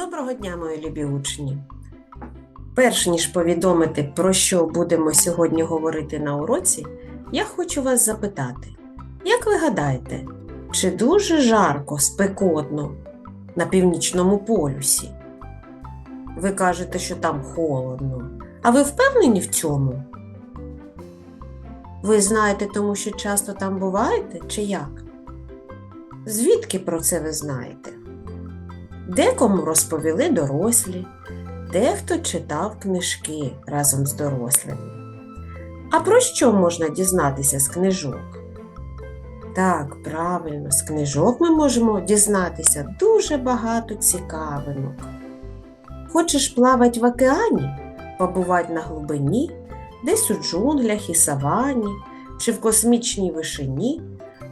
Доброго дня, мої любі учні! Перш ніж повідомити, про що будемо сьогодні говорити на уроці, я хочу вас запитати, як ви гадаєте, чи дуже жарко, спекотно на північному полюсі? Ви кажете, що там холодно. А ви впевнені в цьому? Ви знаєте, тому що часто там буваєте, чи як? Звідки про це ви знаєте? Декому розповіли дорослі, дехто читав книжки разом з дорослими. А про що можна дізнатися з книжок? Так, правильно, з книжок ми можемо дізнатися дуже багато цікавинок. Хочеш плавати в океані, побувати на глибині, десь у джунглях і савані, чи в космічній вишині,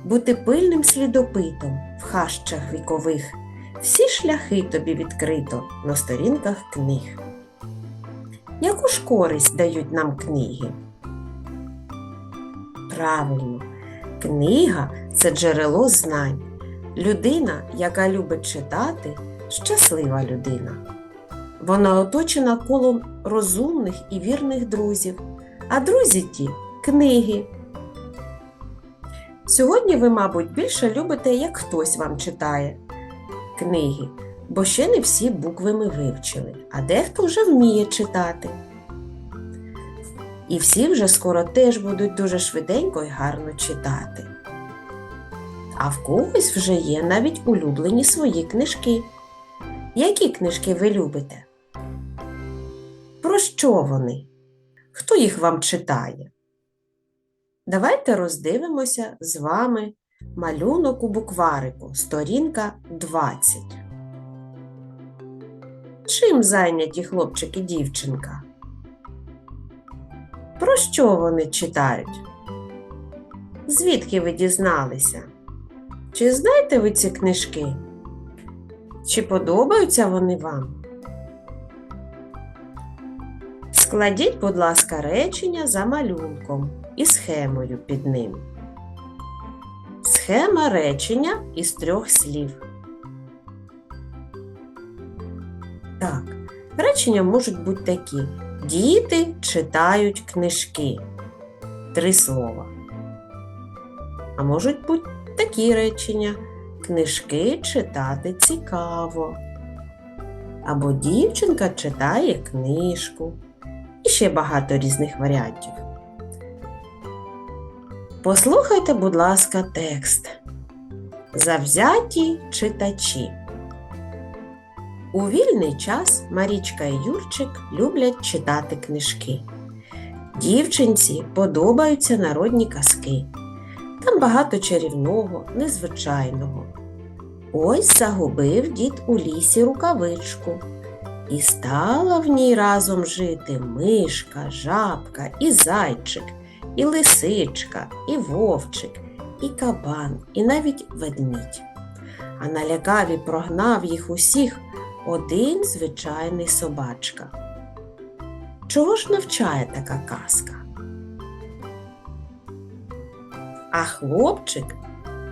бути пильним слідопитом в хащах вікових. Всі шляхи тобі відкрито на сторінках книг. Яку ж користь дають нам книги? Правильно, книга це джерело знань. Людина, яка любить читати, щаслива людина. Вона оточена колом розумних і вірних друзів, а друзі ті книги. Сьогодні ви, мабуть, більше любите, як хтось вам читає книги, бо ще не всі букви ми вивчили, а дехто вже вміє читати. І всі вже скоро теж будуть дуже швиденько і гарно читати. А в когось вже є навіть улюблені свої книжки. Які книжки ви любите? Про що вони? Хто їх вам читає? Давайте роздивимося з вами Малюнок у букварику, сторінка 20. Чим зайняті хлопчик і дівчинка? Про що вони читають? Звідки ви дізналися? Чи знаєте ви ці книжки? Чи подобаються вони вам? Складіть, будь ласка, речення за малюнком і схемою під ним. Схема речення із трьох слів. Так, речення можуть бути такі. Діти читають книжки. Три слова. А можуть бути такі речення. Книжки читати цікаво. Або дівчинка читає книжку. І ще багато різних варіантів. Послухайте, будь ласка, текст. Завзяті читачі. У вільний час Марічка і Юрчик люблять читати книжки. Дівчинці подобаються народні казки. Там багато чарівного, незвичайного. Ось загубив дід у лісі рукавичку. І стала в ній разом жити мишка, жабка і зайчик і лисичка, і вовчик, і кабан, і навіть ведмідь. А на лякаві прогнав їх усіх один звичайний собачка. Чого ж навчає така казка? А хлопчик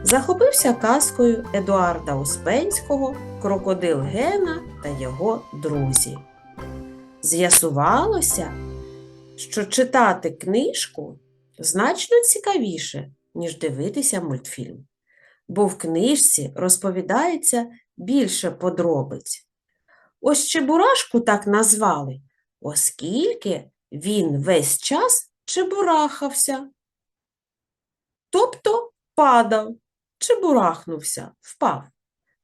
захопився казкою Едуарда Успенського, крокодил Гена та його друзі. З'ясувалося, що читати книжку значно цікавіше, ніж дивитися мультфільм, бо в книжці розповідається більше подробиць. Ось Чебурашку так назвали, оскільки він весь час чебурахався. Тобто падав, чебурахнувся, впав,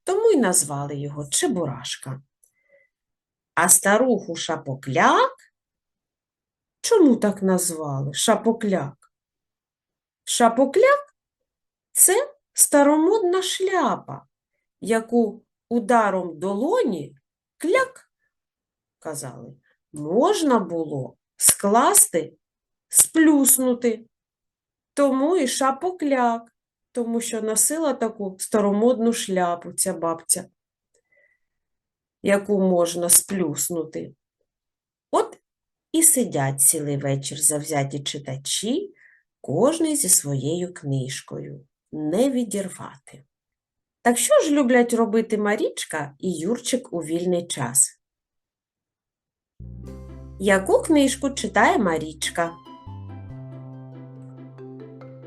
тому й назвали його Чебурашка. А старуху шапокляк Чому так назвали шапокляк? Шапокляк це старомодна шляпа, яку ударом долоні кляк, казали, можна було скласти, сплюснути. Тому і шапокляк, тому що носила таку старомодну шляпу ця бабця, яку можна сплюснути. От і сидять цілий вечір завзяті читачі, кожний зі своєю книжкою, не відірвати. Так що ж люблять робити Марічка і Юрчик у вільний час? Яку книжку читає Марічка?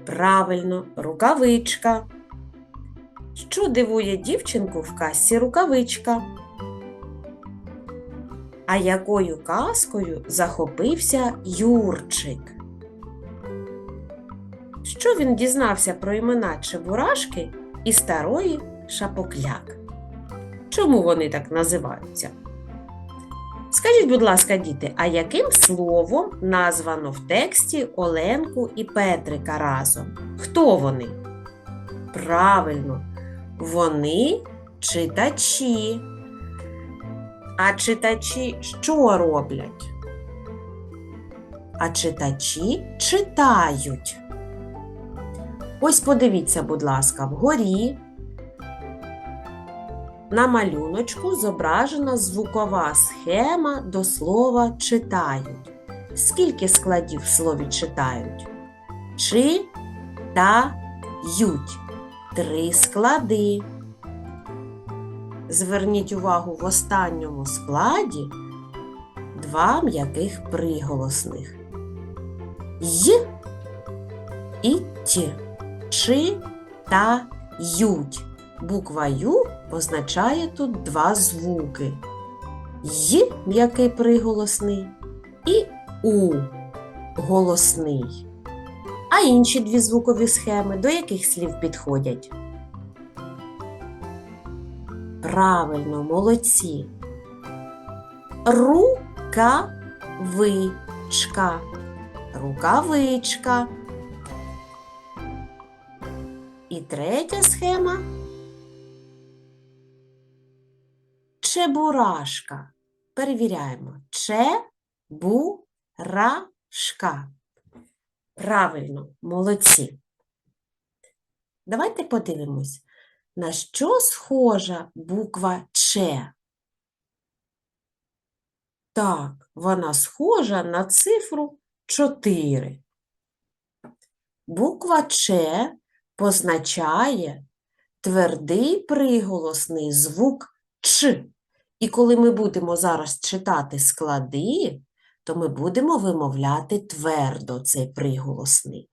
Правильно, рукавичка. Що дивує дівчинку в касі рукавичка? А якою казкою захопився Юрчик? Що він дізнався про імена Чебурашки і старої Шапокляк? Чому вони так називаються? Скажіть, будь ласка, діти, а яким словом названо в тексті Оленку і Петрика разом? Хто вони? Правильно, вони читачі. А читачі що роблять? А читачі читають. Ось подивіться, будь ласка, вгорі на малюночку зображена звукова схема до слова читають. Скільки складів в слові читають? Чи та ють. Три склади. Зверніть увагу в останньому складі два м'яких приголосних. Й і Т. Чи та ють. Буква Ю позначає тут два звуки. Й м'який приголосний і У голосний. А інші дві звукові схеми до яких слів підходять? Правильно, молодці. Рукавичка. Рукавичка. Третя схема. Чебурашка. Перевіряємо. Чебурашка. Правильно, молодці. Давайте подивимось, на що схожа буква Ч. Так, вона схожа на цифру 4. Буква Ч позначає твердий приголосний звук Ч. І коли ми будемо зараз читати склади, то ми будемо вимовляти твердо цей приголосний.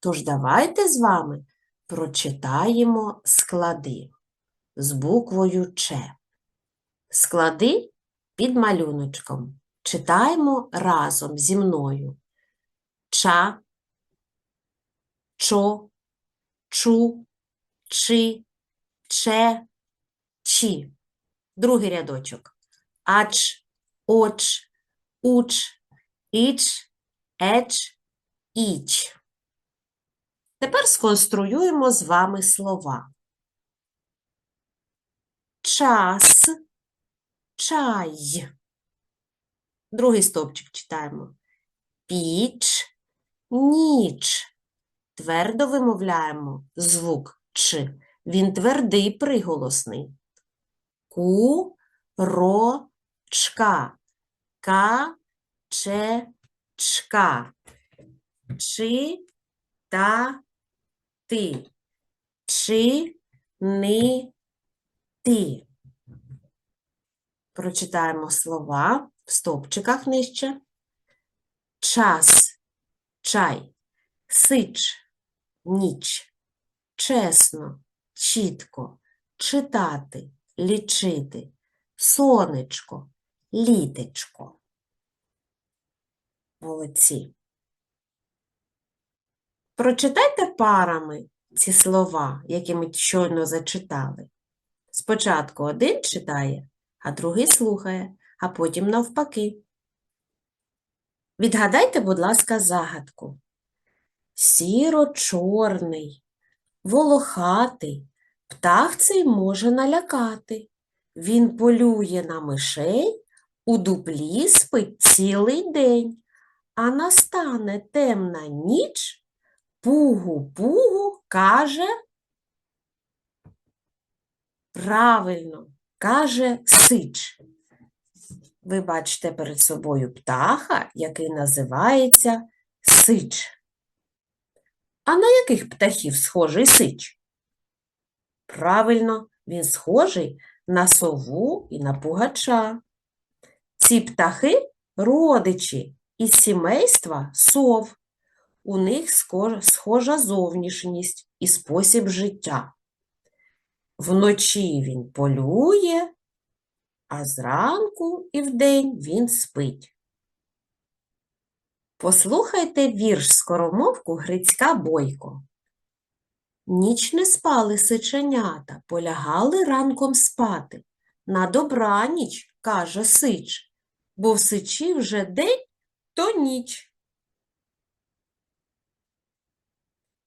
Тож давайте з вами прочитаємо склади з буквою Ч. Склади під малюночком. Читаємо разом зі мною. Ча, чо, чу, чи, че, чі. Другий рядочок. Ач, оч, уч, іч, еч, іч. Тепер сконструюємо з вами слова. Час, чай. Другий стовпчик читаємо. Піч, ніч. Твердо вимовляємо звук Ч. Він твердий приголосний. Ку-ро-чка. Ка-че-чка. Чи та ти. Чи ни ти. Прочитаємо слова в стовпчиках нижче. Час, чай, сич, ніч, чесно, чітко, читати, лічити, сонечко, літечко. Молодці. Прочитайте парами ці слова, які ми щойно зачитали. Спочатку один читає, а другий слухає, а потім навпаки. Відгадайте, будь ласка, загадку. Сіро-чорний, волохатий, птах цей може налякати. Він полює на мишей, у дуплі спить цілий день, а настане темна ніч, пугу-пугу каже. Правильно, каже сич. Ви бачите перед собою птаха, який називається сич. А на яких птахів схожий сич? Правильно, він схожий на сову і на пугача. Ці птахи родичі із сімейства сов. У них схожа зовнішність і спосіб життя. Вночі він полює, а зранку і вдень він спить. Послухайте вірш скоромовку Грицька Бойко. Ніч не спали сиченята, полягали ранком спати. На добраніч, каже сич, бо в сичі вже день, то ніч.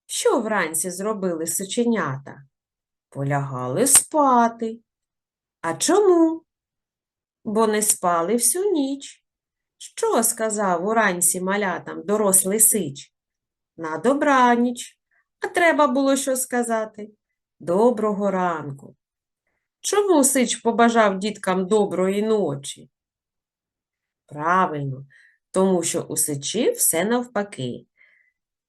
Що вранці зробили сиченята? Полягали спати. А чому? Бо не спали всю ніч. Що сказав уранці малятам дорослий сич? На добраніч. А треба було що сказати? Доброго ранку. Чому сич побажав діткам доброї ночі? Правильно, тому що у сичі все навпаки.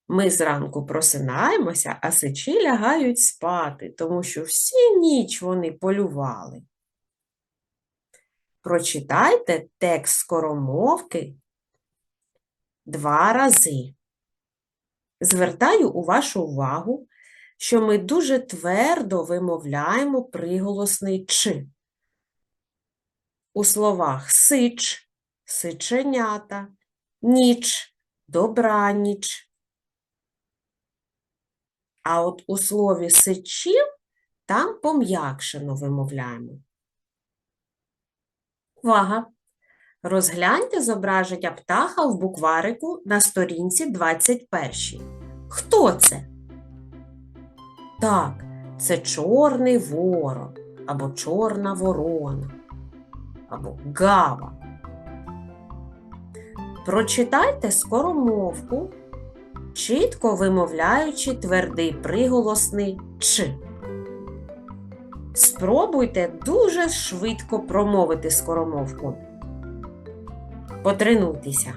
Ми зранку просинаємося, а сичі лягають спати, тому що всі ніч вони полювали. Прочитайте текст скоромовки два рази. Звертаю у вашу увагу, що ми дуже твердо вимовляємо приголосний «ч». У словах сич, сиченята, ніч, добраніч. А от у слові сичів там пом'якшено вимовляємо. Увага! Розгляньте зображення птаха в букварику на сторінці 21. Хто це? Так, це чорний ворон, або чорна ворона, або гава. Прочитайте скоромовку, чітко вимовляючи твердий приголосний Ч. Спробуйте дуже швидко промовити скоромовку. Потренуйтеся.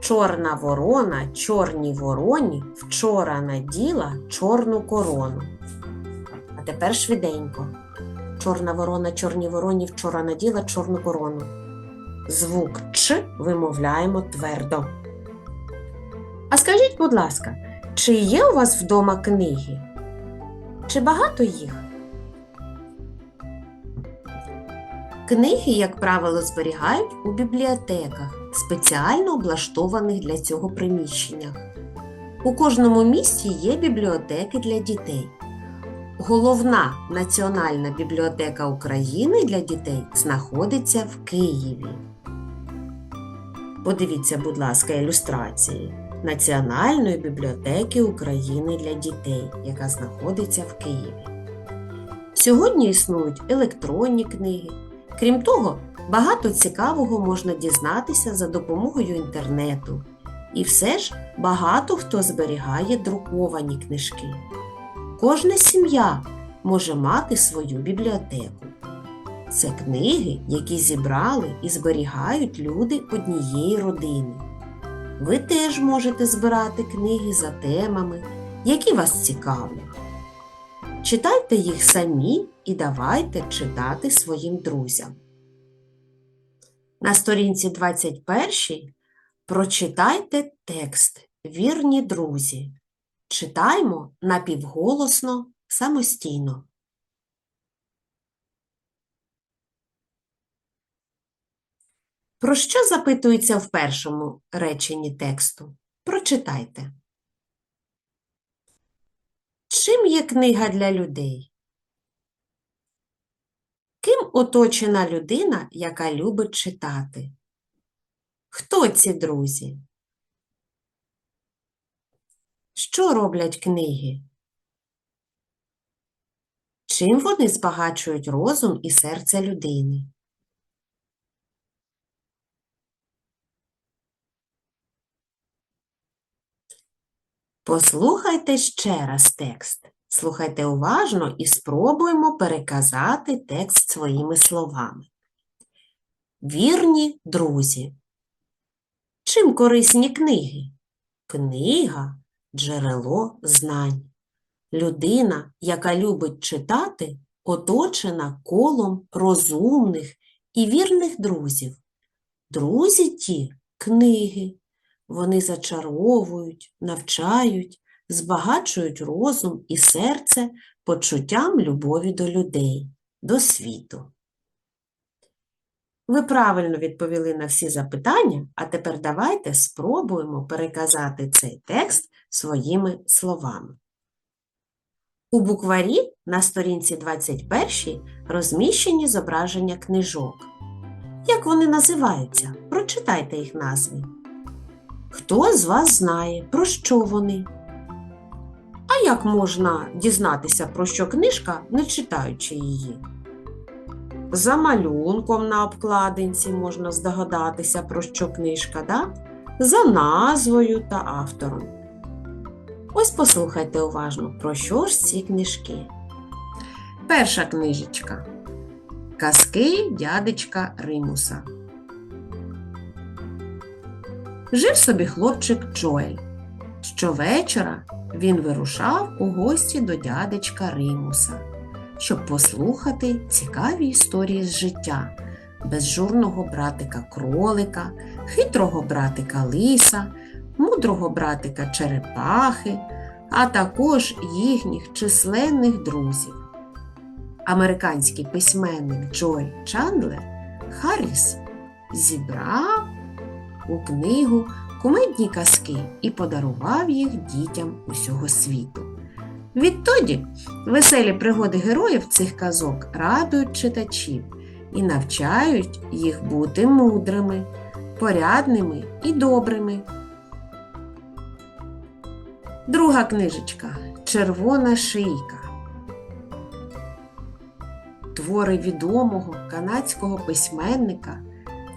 Чорна ворона, чорній вороні вчора наділа чорну корону. А тепер швиденько. Чорна ворона, чорній вороні вчора наділа чорну корону. Звук Ч вимовляємо твердо. А скажіть, будь ласка, чи є у вас вдома книги? Чи багато їх? Книги, як правило, зберігають у бібліотеках, спеціально облаштованих для цього приміщеннях. У кожному місті є бібліотеки для дітей. Головна Національна бібліотека України для дітей знаходиться в Києві. Подивіться, будь ласка, ілюстрації Національної бібліотеки України для дітей, яка знаходиться в Києві. Сьогодні існують електронні книги. Крім того, багато цікавого можна дізнатися за допомогою інтернету. І все ж багато хто зберігає друковані книжки. Кожна сім'я може мати свою бібліотеку. Це книги, які зібрали і зберігають люди однієї родини. Ви теж можете збирати книги за темами, які вас цікавлять. Читайте їх самі і давайте читати своїм друзям. На сторінці 21 прочитайте текст Вірні друзі. Читаймо напівголосно самостійно. Про що запитується в першому реченні тексту? Прочитайте. Чим є книга для людей? Ким оточена людина, яка любить читати? Хто ці друзі? Що роблять книги? Чим вони збагачують розум і серце людини? Послухайте ще раз текст. Слухайте уважно і спробуємо переказати текст своїми словами. Вірні друзі. Чим корисні книги? Книга – джерело знань. Людина, яка любить читати, оточена колом розумних і вірних друзів. Друзі ті книги. Вони зачаровують, навчають, збагачують розум і серце почуттям любові до людей, до світу. Ви правильно відповіли на всі запитання, а тепер давайте спробуємо переказати цей текст своїми словами. У букварі на сторінці 21 розміщені зображення книжок. Як вони називаються? Прочитайте їх назви. Хто з вас знає, про що вони? А як можна дізнатися, про що книжка, не читаючи її? За малюнком на обкладинці можна здогадатися, про що книжка, да? за назвою та автором. Ось послухайте уважно, про що ж ці книжки. Перша книжечка Казки дядечка Римуса. Жив собі хлопчик Джоель. Щовечора він вирушав у гості до дядечка Римуса, щоб послухати цікаві історії з життя безжурного братика кролика, хитрого братика лиса, мудрого братика черепахи, а також їхніх численних друзів. Американський письменник Джой Чандлер Харріс зібрав у книгу кумедні казки і подарував їх дітям усього світу. Відтоді веселі пригоди героїв цих казок радують читачів і навчають їх бути мудрими, порядними і добрими. Друга книжечка Червона шийка. Твори відомого канадського письменника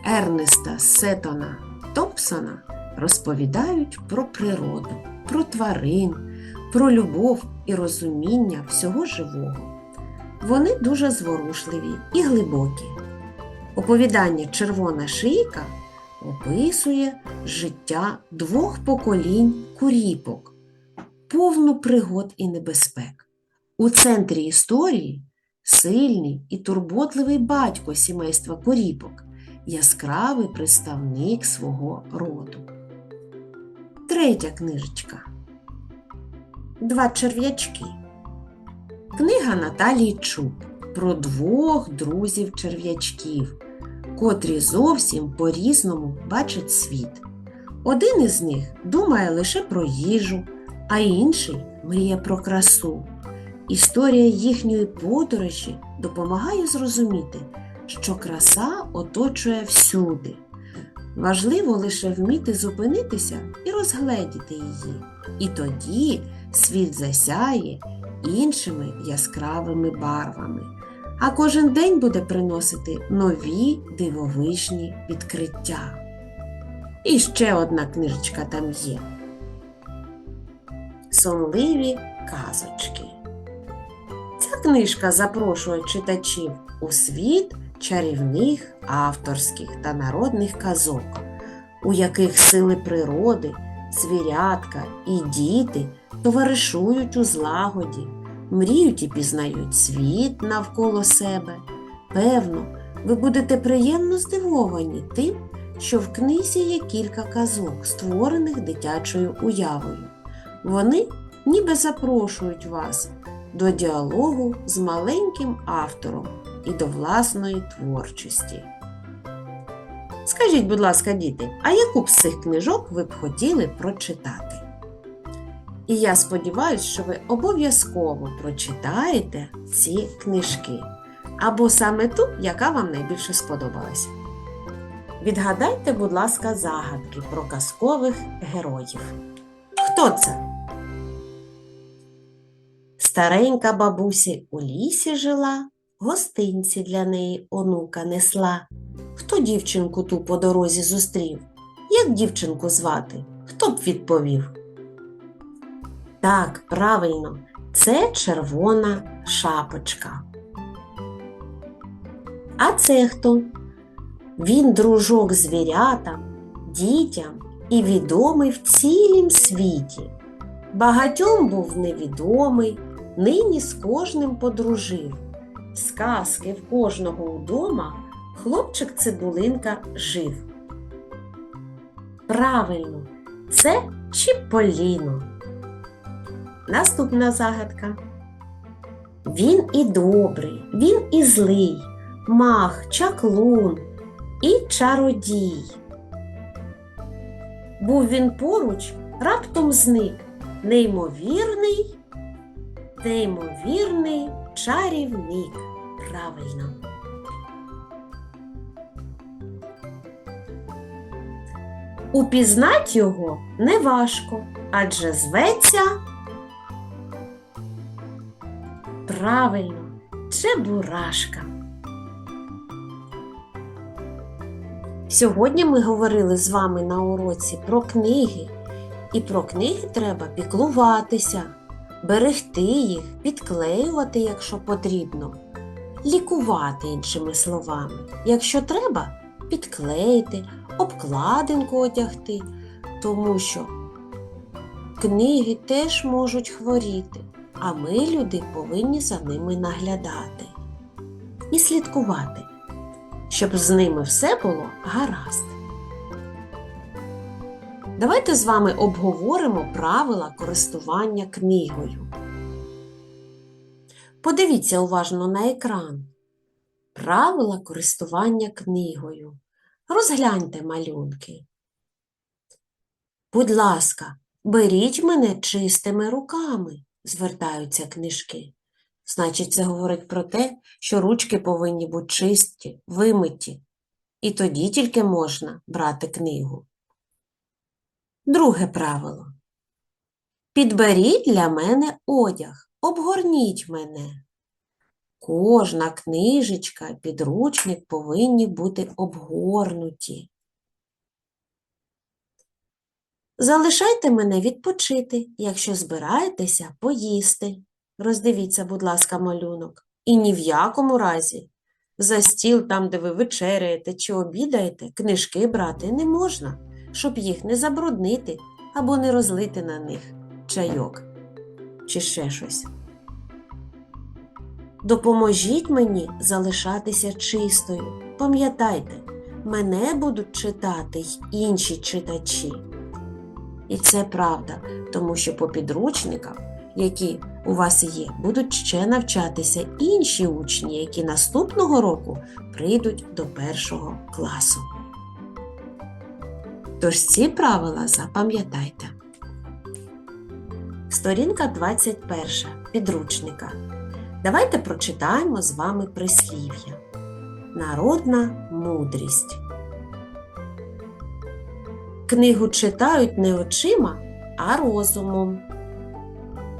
Ернеста Сетона Томпсона розповідають про природу, про тварин, про любов і розуміння всього живого. Вони дуже зворушливі і глибокі. Оповідання Червона шийка описує життя двох поколінь куріпок, повну пригод і небезпек. У центрі історії сильний і турботливий батько сімейства куріпок, яскравий представник свого роду. Третя книжечка. Два черв'ячки. Книга Наталії Чуб про двох друзів-черв'ячків, котрі зовсім по-різному бачать світ. Один із них думає лише про їжу, а інший мріє про красу. Історія їхньої подорожі допомагає зрозуміти, що краса оточує всюди. Важливо лише вміти зупинитися і розгледіти її. І тоді світ засяє іншими яскравими барвами, а кожен день буде приносити нові дивовижні відкриття. І ще одна книжечка там є. Сонливі казочки. Ця книжка запрошує читачів у світ чарівних авторських та народних казок, у яких сили природи, звірятка і діти товаришують у злагоді, мріють і пізнають світ навколо себе. Певно, ви будете приємно здивовані тим, що в книзі є кілька казок, створених дитячою уявою. Вони ніби запрошують вас до діалогу з маленьким автором і до власної творчості. Скажіть, будь ласка, діти, а яку б з цих книжок ви б хотіли прочитати? І я сподіваюся, що ви обов'язково прочитаєте ці книжки або саме ту, яка вам найбільше сподобалася. Відгадайте, будь ласка, загадки про казкових героїв. Хто це? Старенька бабусі у лісі жила, гостинці для неї онука несла. Хто дівчинку ту по дорозі зустрів? Як дівчинку звати? Хто б відповів? Так, правильно, це червона шапочка. А це хто? Він дружок звірятам, дітям і відомий в цілім світі. Багатьом був невідомий, нині з кожним подружив. Сказки в кожного удома хлопчик цибулинка жив. Правильно, це Чіполіно. Наступна загадка. Він і добрий, він і злий, мах, чаклун і чародій. Був він поруч, раптом зник, неймовірний, неймовірний чарівник. Правильно. Упізнать його неважко, адже зветься правильно Чебурашка. Сьогодні ми говорили з вами на уроці про книги, і про книги треба піклуватися, берегти їх, підклеювати, якщо потрібно, лікувати іншими словами. Якщо треба, підклеїти, обкладинку одягти, тому що книги теж можуть хворіти, а ми, люди, повинні за ними наглядати і слідкувати, щоб з ними все було гаразд. Давайте з вами обговоримо правила користування книгою. Подивіться уважно на екран. Правила користування книгою. Розгляньте малюнки. Будь ласка, беріть мене чистими руками, звертаються книжки. Значить, це говорить про те, що ручки повинні бути чисті, вимиті, і тоді тільки можна брати книгу. Друге правило. Підберіть для мене одяг, обгорніть мене. Кожна книжечка, підручник повинні бути обгорнуті. Залишайте мене відпочити, якщо збираєтеся поїсти. Роздивіться, будь ласка, малюнок. І ні в якому разі за стіл, там, де ви вечеряєте чи обідаєте, книжки брати не можна, щоб їх не забруднити або не розлити на них чайок чи ще щось. Допоможіть мені залишатися чистою. Пам'ятайте, мене будуть читати й інші читачі. І це правда, тому що по підручникам, які у вас є, будуть ще навчатися інші учні, які наступного року прийдуть до першого класу. Тож ці правила запам'ятайте. Сторінка 21 підручника. Давайте прочитаємо з вами прислів'я. Народна мудрість. Книгу читають не очима, а розумом.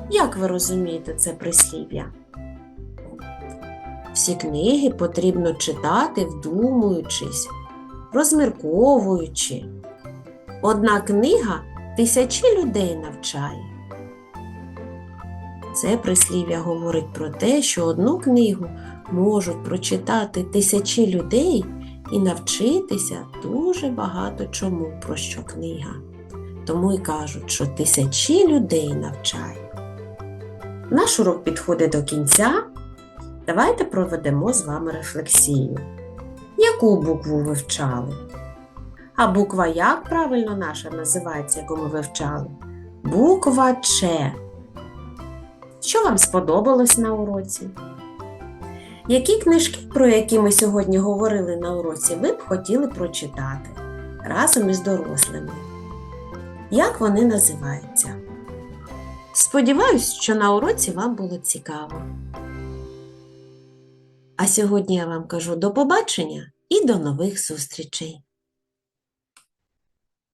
Як ви розумієте це прислів'я? Всі книги потрібно читати, вдумуючись, розмірковуючи. Одна книга тисячі людей навчає. Це прислів'я говорить про те, що одну книгу можуть прочитати тисячі людей і навчитися дуже багато чому, про що книга. Тому й кажуть, що тисячі людей навчає. Наш урок підходить до кінця. Давайте проведемо з вами рефлексію. Яку букву ви вивчали? А буква як правильно наша називається, яку ми вивчали? Буква Ч. Що вам сподобалось на уроці? Які книжки, про які ми сьогодні говорили на уроці, ви б хотіли прочитати разом із дорослими? Як вони називаються? Сподіваюсь, що на уроці вам було цікаво. А сьогодні я вам кажу до побачення і до нових зустрічей!